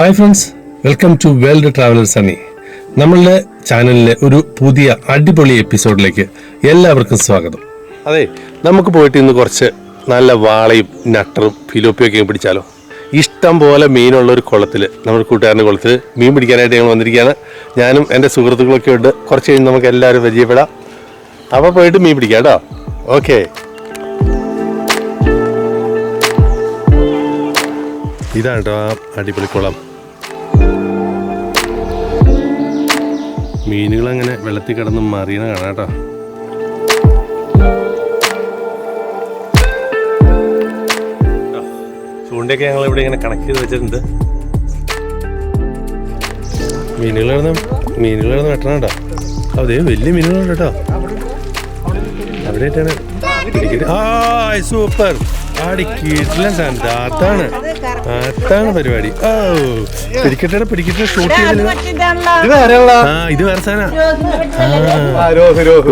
Hi friends welcome to world traveller Sunny നമ്മളുടെ ചാനലിലെ ഒരു പുതിയ അടിപൊളി എപ്പിസോഡിലേക്ക് എല്ലാവർക്കും സ്വാഗതം. അതെ നമുക്ക് പോയിട്ട് ഇന്ന് കുറച്ച് നല്ല വാളയും നട്ടറും ഫിലോപ്പിയൊക്കെ പിടിച്ചാലോ. ഇഷ്ടം പോലെ മീനുള്ള ഒരു കുളത്തിൽ നമ്മുടെ കൂട്ടുകാരന്റെ കുളത്തിൽ മീൻ പിടിക്കാനായിട്ട് ഞങ്ങൾ വന്നിരിക്കുകയാണ്. ഞാനും എന്റെ സുഹൃത്തുക്കളൊക്കെ ഉണ്ട്. കുറച്ച് കഴിഞ്ഞ് നമുക്ക് എല്ലാവരും പരിചയപ്പെടാം. അപ്പോൾ പോയിട്ട് മീൻ പിടിക്കാം കേട്ടോ. ഓക്കെ. ഇതാണ് കേട്ടോ ആ അടിപൊളി കുളം. മീനുകൾ അങ്ങനെ വെള്ളത്തിൽ കിടന്ന് മറിയണ കാണാം കേട്ടോ ചൂണ്ടയൊക്കെ ഞങ്ങൾ ഇവിടെ ഇങ്ങനെ കണക്ട് ചെയ്ത് വെച്ചിട്ടുണ്ട്. മീനുകൾ കിടന്ന് മീനുകൾ കിടന്ന് വെട്ടണം കേട്ടോ അതേ വലിയ മീനുകളുണ്ട് കേട്ടോ. അവിടെ ആയിട്ടാണ് ആ സൂപ്പർ. ആടി സാധനം. അതാണ്. അതാണ് പരിപാടി. ഓ പിടിക്കട്ടെ പിടിക്കട്ടെ ഷൂട്ട് ചെയ്തില്ല ആ ഇത് വേറെ സാധനം.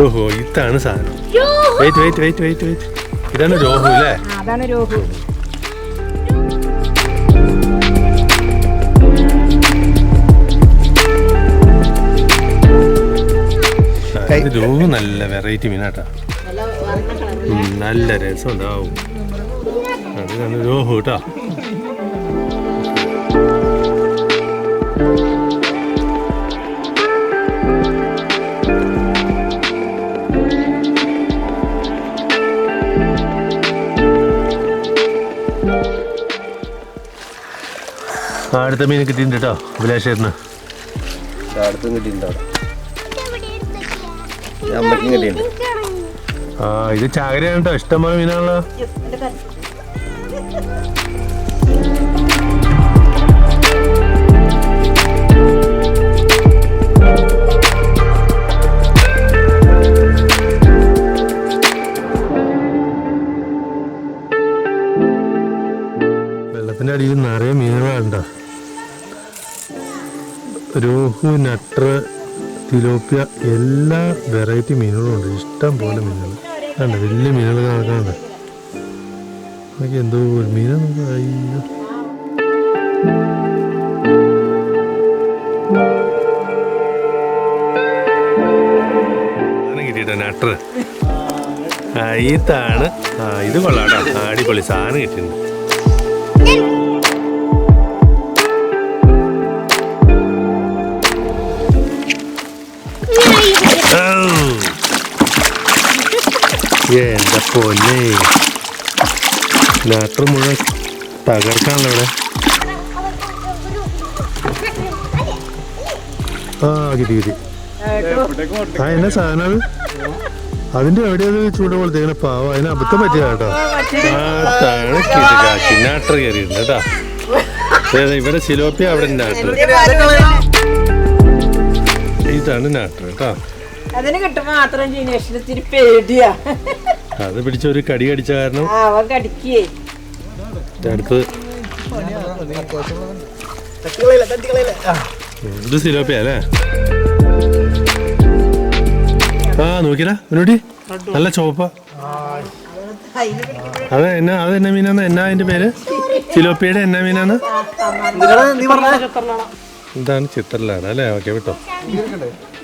ഓഹോ ഇതാണ് സാധനം. Wait wait wait wait wait ഇതാണ് രോഹു അല്ലേ? അതാണ് രോഹു രോഹു നല്ല വെറൈറ്റി മീനാട്ടാ. നല്ല രസം ഉണ്ടാവും അതാണ് രോഹു കേട്ടോ അടുത്ത മീൻ കിട്ടിയിട്ടുണ്ട് കേട്ടോ അടുത്തും കിട്ടിയിട്ടുണ്ട് ആ ഇത് ചാകരയാണ് കേട്ടോ ഇഷ്ടംപോലെ മീനാണല്ലോ. രോഹു നട്ടർ തിലോപ്പിയ എല്ലാ വെറൈറ്റി മീനുകളും ഉണ്ട് ഇഷ്ടം പോലെ മീനുകൾ. കണ്ട വലിയ മീനുകൾ കണക്കാണ്ട് നമുക്ക് എന്തോ ഒരു മീന നമുക്ക് ഇതാണ്. ആ ഇത് കൊള്ളാടാ അടിപൊളി സാധനം കിട്ടിയിട്ടുണ്ട്. പൊന്നെ നാട്ടർ മുഴുവൻ തകർക്കാണല്ലോ ഇവിടെ ആ കിട്ടി കിട്ടി ആ എന്നാ സാധനം അത്? അതിന്റെ എവിടെയത് ചൂട് പോലത്തെ ഇങ്ങനെ പാവം? അതിന് അബദ്ധം പറ്റിയ കേട്ടോ. നാട്ടർ കയറിയിട്ടുണ്ട് കേട്ടോ. ഇവിടെ സിലോപ്പി അവിടെ നാട്ടർ ഇതാണ് നാട്ടർ കേട്ടോ. അതിന് കിട്ടുമ്പോ മാത്രം ജീനേഷിന് ഇത്തിരി പേടിയാ. അത് പിടിച്ച ഒരു കടി കടിച്ച കാരണം അടുത്ത് ഇത് സിലോപ്പിയ അല്ലേ ആ നോക്കിടാ മുന്നോട്ടി നല്ല ചോപ്പ അത് എന്നാ അത് എന്നാ മീനാന്ന്? എന്നാ അതിന്റെ പേര്? സിലോപ്പിയുടെ എന്നാ മീനാണ് ഇതാണ് ചിത്രലാണ് അല്ലേ? ഓക്കെ വിട്ടോ.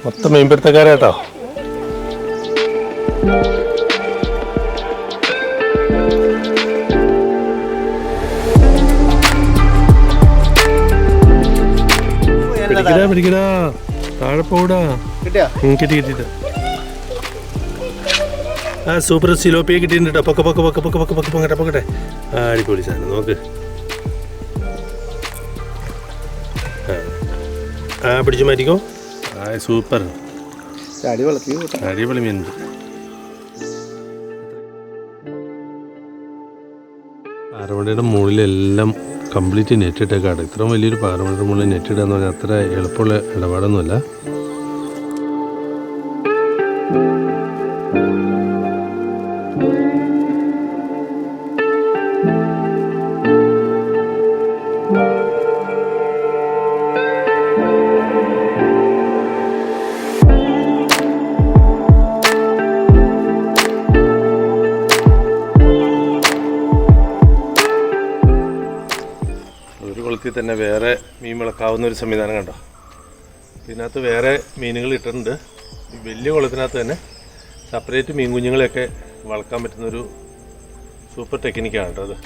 മൊത്തം മീൻപിടുത്തക്കാരാട്ടോ പിടിക്കടാ പിടിക്കടാ. താഴെ പോടാ. കിട്ടി കിട്ടിട്ട് ആ സൂപ്പർ സിലോപ്പിയെ കിട്ടിയിട്ടുണ്ട് പൊക്ക പൊക്ക പൊക്ക പൊക്ക പൊക്ക പൊക്ക പൊങ്ങട്ടെ പൊക്കട്ടെ ആ അടിപൊളി സാധനം നോക്ക്. ആ. പിടിച്ചു മാറ്റിക്കോ. ആ സൂപ്പർ. അടിപൊളി മീനുണ്ട് പാറമടയുടെ മുകളിലെല്ലാം കംപ്ലീറ്റ് നെറ്റിട്ടേക്കാട് ഇത്രയും വലിയൊരു പാറമടയുടെ മുകളിൽ നെറ്റിടുക എന്ന് പറഞ്ഞാൽ അത്ര എളുപ്പമുള്ള ഇടപാടൊന്നുമല്ല. തന്നെ വേറെ മീൻ വിളക്കാവുന്ന ഒരു സംവിധാനം കണ്ടോ? ഇതിനകത്ത് വേറെ മീനുകൾ ഇട്ടിട്ടുണ്ട്. ഈ വലിയ കുളത്തിനകത്ത് തന്നെ സെപ്പറേറ്റ് മീൻ കുഞ്ഞുങ്ങളെയൊക്കെ വളർക്കാൻ പറ്റുന്നൊരു സൂപ്പർ ടെക്നിക്കാണ് കേട്ടോ അത്.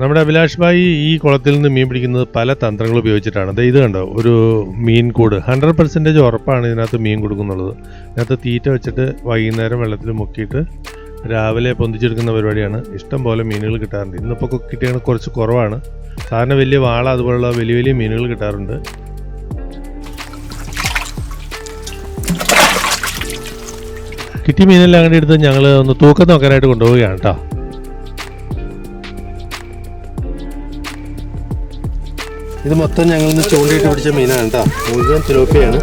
നമ്മുടെ അഭിലാഷ് ഭായി ഈ കുളത്തിൽ നിന്ന് മീൻ പിടിക്കുന്നത് പല തന്ത്രങ്ങൾ ഉപയോഗിച്ചിട്ടാണ്. ദേ ഇത് കണ്ടോ? ഒരു മീൻ കൂട്. ഹൺഡ്രഡ് പെർസെന്റേജ് ഉറപ്പാണ് ഇതിനകത്ത് മീൻ കൊടുക്കുന്നുള്ളത്. ഇതിനകത്ത് തീറ്റ വെച്ചിട്ട് വൈകുന്നേരം വെള്ളത്തിൽ മുക്കിയിട്ട് രാവിലെ പൊന്തിച്ചെടുക്കുന്ന പരിപാടിയാണ്. ഇഷ്ടം പോലെ മീനുകൾ കിട്ടാറുണ്ട്. ഇന്നിപ്പോൾ കിട്ടിയാണ് കുറച്ച് കുറവാണ്. സാധാരണ വലിയ വാള അതുപോലുള്ള വലിയ വലിയ മീനുകൾ കിട്ടാറുണ്ട്. കിട്ടിയ മീനെല്ലാം അങ്ങനെ എടുത്ത് ഞങ്ങൾ ഒന്ന് തൂക്കം നോക്കാനായിട്ട് കൊണ്ടുപോവുകയാണ് കേട്ടോ ഇത് മൊത്തം ഞങ്ങൾ ഇന്ന് ചൂണ്ടിയിട്ട് പിടിച്ച മീനാണ് കേട്ടോ മുഴുവൻ തിലോപ്പിയാണ്.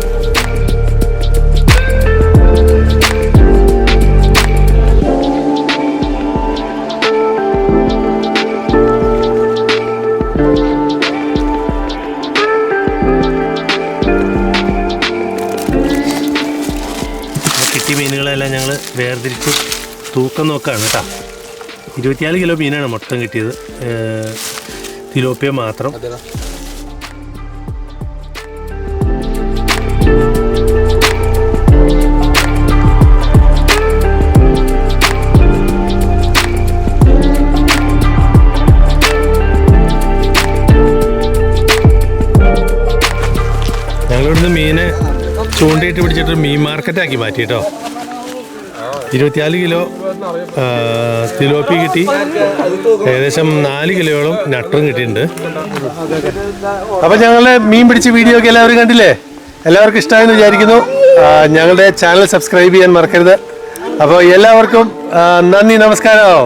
വേർതിരിച്ച് തൂക്കം നോക്കുകയാണ് കേട്ടോ. ഇരുപത്തിനാല് കിലോ മീനാണ് മൊത്തം കിട്ടിയത്. തിലോപ്പിയ മാത്രം. ഞങ്ങളിവിടുന്ന് മീനെ ചൂണ്ടയിട്ട് പിടിച്ചിട്ട് മീൻ മാർക്കറ്റാക്കി മാറ്റി കേട്ടോ. ഇരുപത്തിനാല് കിലോ തിലോപ്പി കിട്ടി. ഏകദേശം നാല് കിലോയോളം നട്ടറും കിട്ടിയിട്ടുണ്ട്. അപ്പൊ ഞങ്ങളുടെ മീൻ പിടിച്ച വീഡിയോ ഒക്കെ എല്ലാവരും കണ്ടില്ലേ? എല്ലാവർക്കും ഇഷ്ടമായെന്ന് വിചാരിക്കുന്നു. ഞങ്ങളുടെ ചാനൽ സബ്സ്ക്രൈബ് ചെയ്യാൻ മറക്കരുത്. അപ്പോൾ എല്ലാവർക്കും നന്ദി നമസ്കാരം.